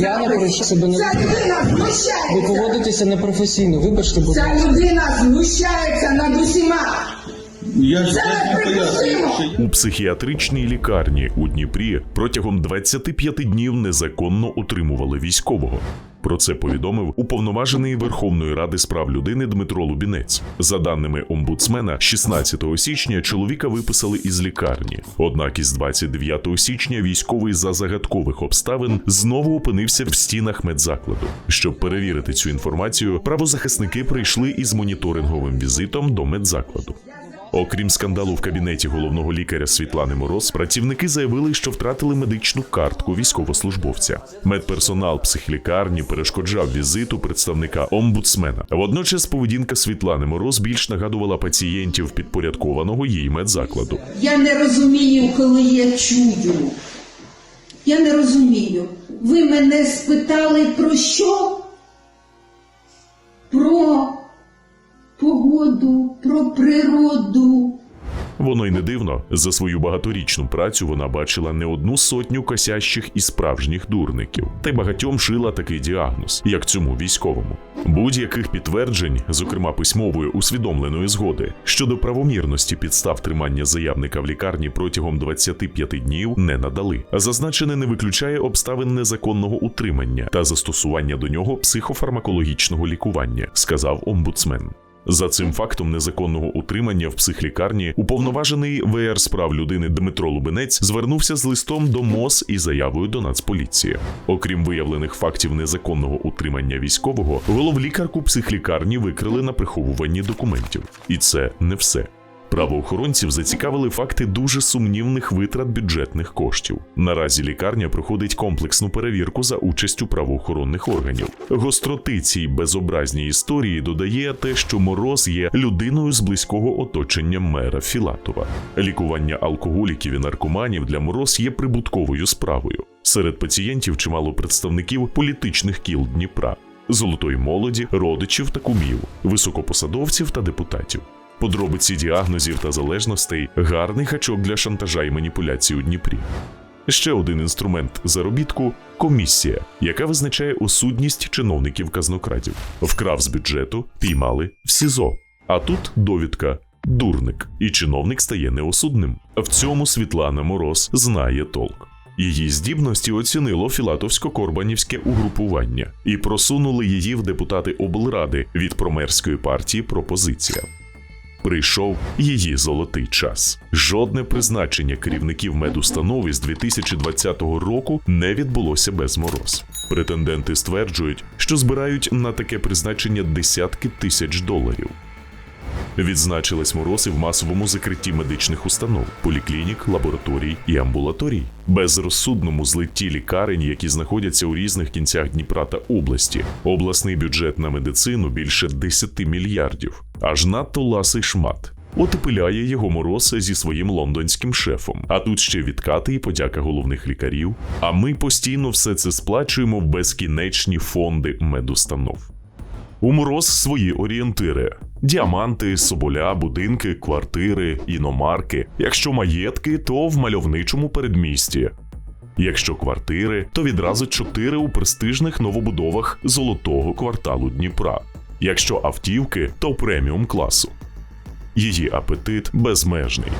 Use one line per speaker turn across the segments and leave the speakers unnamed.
Я не прошу себе не-
Ця людина
Ви
знущається.
поводитеся непрофесійно. Вибачте, будь ласка.
Ця людина знущається над усіма.
Я ж
Це
я пояснюю,
неприпустимо.
що
У психіатричній лікарні у Дніпрі протягом 25 днів незаконно утримували військового. Про це повідомив уповноважений Верховної Ради з прав людини Дмитро Лубінець. За даними омбудсмена, 16 січня чоловіка виписали із лікарні. Однак із 29 січня військовий за загадкових обставин знову опинився в стінах медзакладу. Щоб перевірити цю інформацію, правозахисники прийшли із моніторинговим візитом до медзакладу. Окрім скандалу в кабінеті головного лікаря Світлани Мороз, працівники заявили, що втратили медичну картку військовослужбовця. Медперсонал психлікарні перешкоджав візиту представника омбудсмена. Водночас поведінка Світлани Мороз більш нагадувала пацієнтів підпорядкованого їй медзакладу.
Я не розумію, коли я чую. Я не розумію. Ви мене спитали про що? Про погоду, про природу.
Воно й не дивно. За свою багаторічну працю вона бачила не одну сотню косящих і справжніх дурників, та й багатьом шила такий діагноз, як цьому військовому. Будь-яких підтверджень, зокрема письмової усвідомленої згоди, щодо правомірності підстав тримання заявника в лікарні протягом 25 днів не надали. Зазначене не виключає обставин незаконного утримання та застосування до нього психофармакологічного лікування, сказав омбудсмен. За цим фактом незаконного утримання в психлікарні уповноважений ВР справ людини Дмитро Лубенець звернувся з листом до МОЗ і заявою до Нацполіції. Окрім виявлених фактів незаконного утримання військового, головлікарку психлікарні викрили на приховуванні документів. І це не все. Правоохоронців зацікавили факти дуже сумнівних витрат бюджетних коштів. Наразі лікарня проходить комплексну перевірку за участю правоохоронних органів. Гостроти цій безобразній історії додає те, що Мороз є людиною з близького оточення мера Філатова. Лікування алкоголіків і наркоманів для Мороз є прибутковою справою. Серед пацієнтів чимало представників політичних кіл Дніпра, золотої молоді, родичів та кумів, високопосадовців та депутатів. Подробиці діагнозів та залежностей гарний гачок для шантажа і маніпуляцій у Дніпрі. Ще один інструмент заробітку комісія, яка визначає осудність чиновників казнокрадів. Вкрав з бюджету, піймали в СІЗО. А тут довідка дурник, і чиновник стає неосудним. В цьому Світлана Мороз знає толк. Її здібності оцінило філатовсько-корбанівське угрупування і просунули її в депутати облради від промерської партії пропозиція. Прийшов її золотий час. Жодне призначення керівників медустанови з 2020 року не відбулося без мороз. Претенденти стверджують, що збирають на таке призначення десятки тисяч доларів. Відзначились морози в масовому закритті медичних установ, поліклінік, лабораторій і амбулаторій, безрозсудному злитті лікарень, які знаходяться у різних кінцях Дніпра та області. Обласний бюджет на медицину більше 10 мільярдів, аж надто ласий шмат. От і пиляє його мороз зі своїм лондонським шефом. А тут ще відкати і подяка головних лікарів. А ми постійно все це сплачуємо в безкінечні фонди медустанов. У мороз свої орієнтири: діаманти, соболя, будинки, квартири, іномарки. Якщо маєтки, то в мальовничому передмісті. Якщо квартири, то відразу чотири у престижних новобудовах золотого кварталу Дніпра. Якщо автівки, то преміум класу. Її апетит безмежний.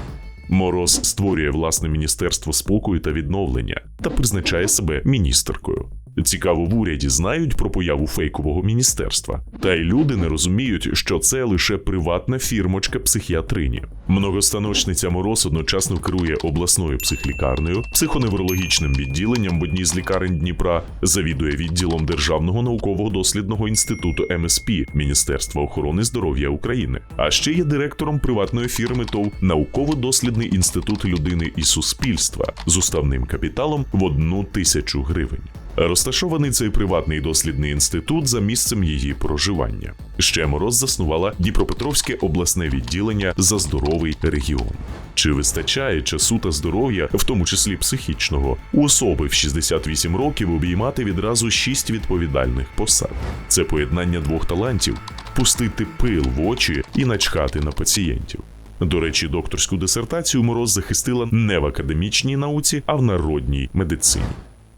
Мороз створює власне міністерство спокою та відновлення та призначає себе міністеркою. Цікаво, в уряді знають про появу фейкового міністерства, та й люди не розуміють, що це лише приватна фірмочка психіатрині. Многостаночниця Мороз одночасно керує обласною психлікарнею, психоневрологічним відділенням в одній з лікарень Дніпра, завідує відділом Державного наукового дослідного інституту МСП Міністерства охорони здоров'я України, а ще є директором приватної фірми ТОВ Науково-дослідний інститут людини і суспільства з уставним капіталом в одну тисячу гривень. Розташований цей приватний дослідний інститут за місцем її проживання. Ще мороз заснувала Дніпропетровське обласне відділення за здоровий регіон. Чи вистачає часу та здоров'я, в тому числі психічного, у особи в 68 років обіймати відразу шість відповідальних посад? Це поєднання двох талантів пустити пил в очі і начхати на пацієнтів. До речі, докторську дисертацію Мороз захистила не в академічній науці, а в народній медицині.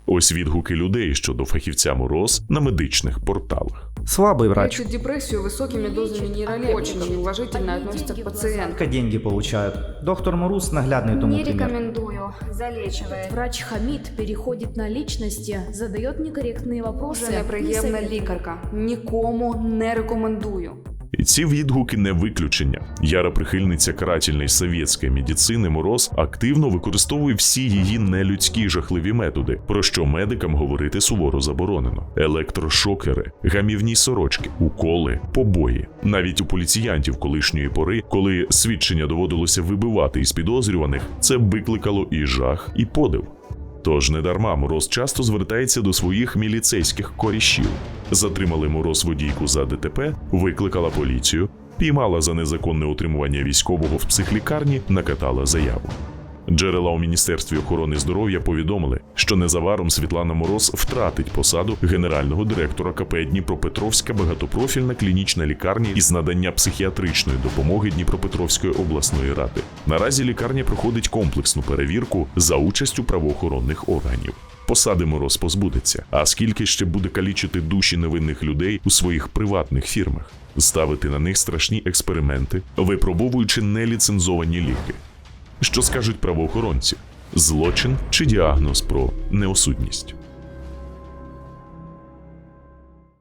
Ось відгуки людей щодо фахівця Мороз на медичних порталах.
Слабый врач.
Лечит депрессию высокими дозами нейролептиков. Очень неуважительно относится к пациентам.
Только деньги получают. Доктор Мороз наглядный тому
Не
пример.
рекомендую. Залечивает.
Врач хамит, переходит на личности, задает некорректные вопросы.
Дуже неприємна
советует.
лікарка. Нікому не рекомендую.
І ці відгуки не виключення. Яра прихильниця карательної совєтської медицини Мороз активно використовує всі її нелюдські жахливі методи, про що медикам говорити суворо заборонено: електрошокери, гамівні сорочки, уколи, побої. Навіть у поліціянтів колишньої пори, коли свідчення доводилося вибивати із підозрюваних, це викликало і жах, і подив. Тож недарма Мороз часто звертається до своїх міліцейських корішів. Затримали Мороз водійку за ДТП, викликала поліцію, піймала за незаконне утримування військового в психлікарні, накатала заяву. Джерела у Міністерстві охорони здоров'я повідомили, що незабаром Світлана Мороз втратить посаду генерального директора КП Дніпропетровська багатопрофільна клінічна лікарня із надання психіатричної допомоги Дніпропетровської обласної ради. Наразі лікарня проходить комплексну перевірку за участю правоохоронних органів. Посади Мороз позбудеться, а скільки ще буде калічити душі невинних людей у своїх приватних фірмах, ставити на них страшні експерименти, випробовуючи неліцензовані ліки. Що скажуть правоохоронці? Злочин чи діагноз про неосудність?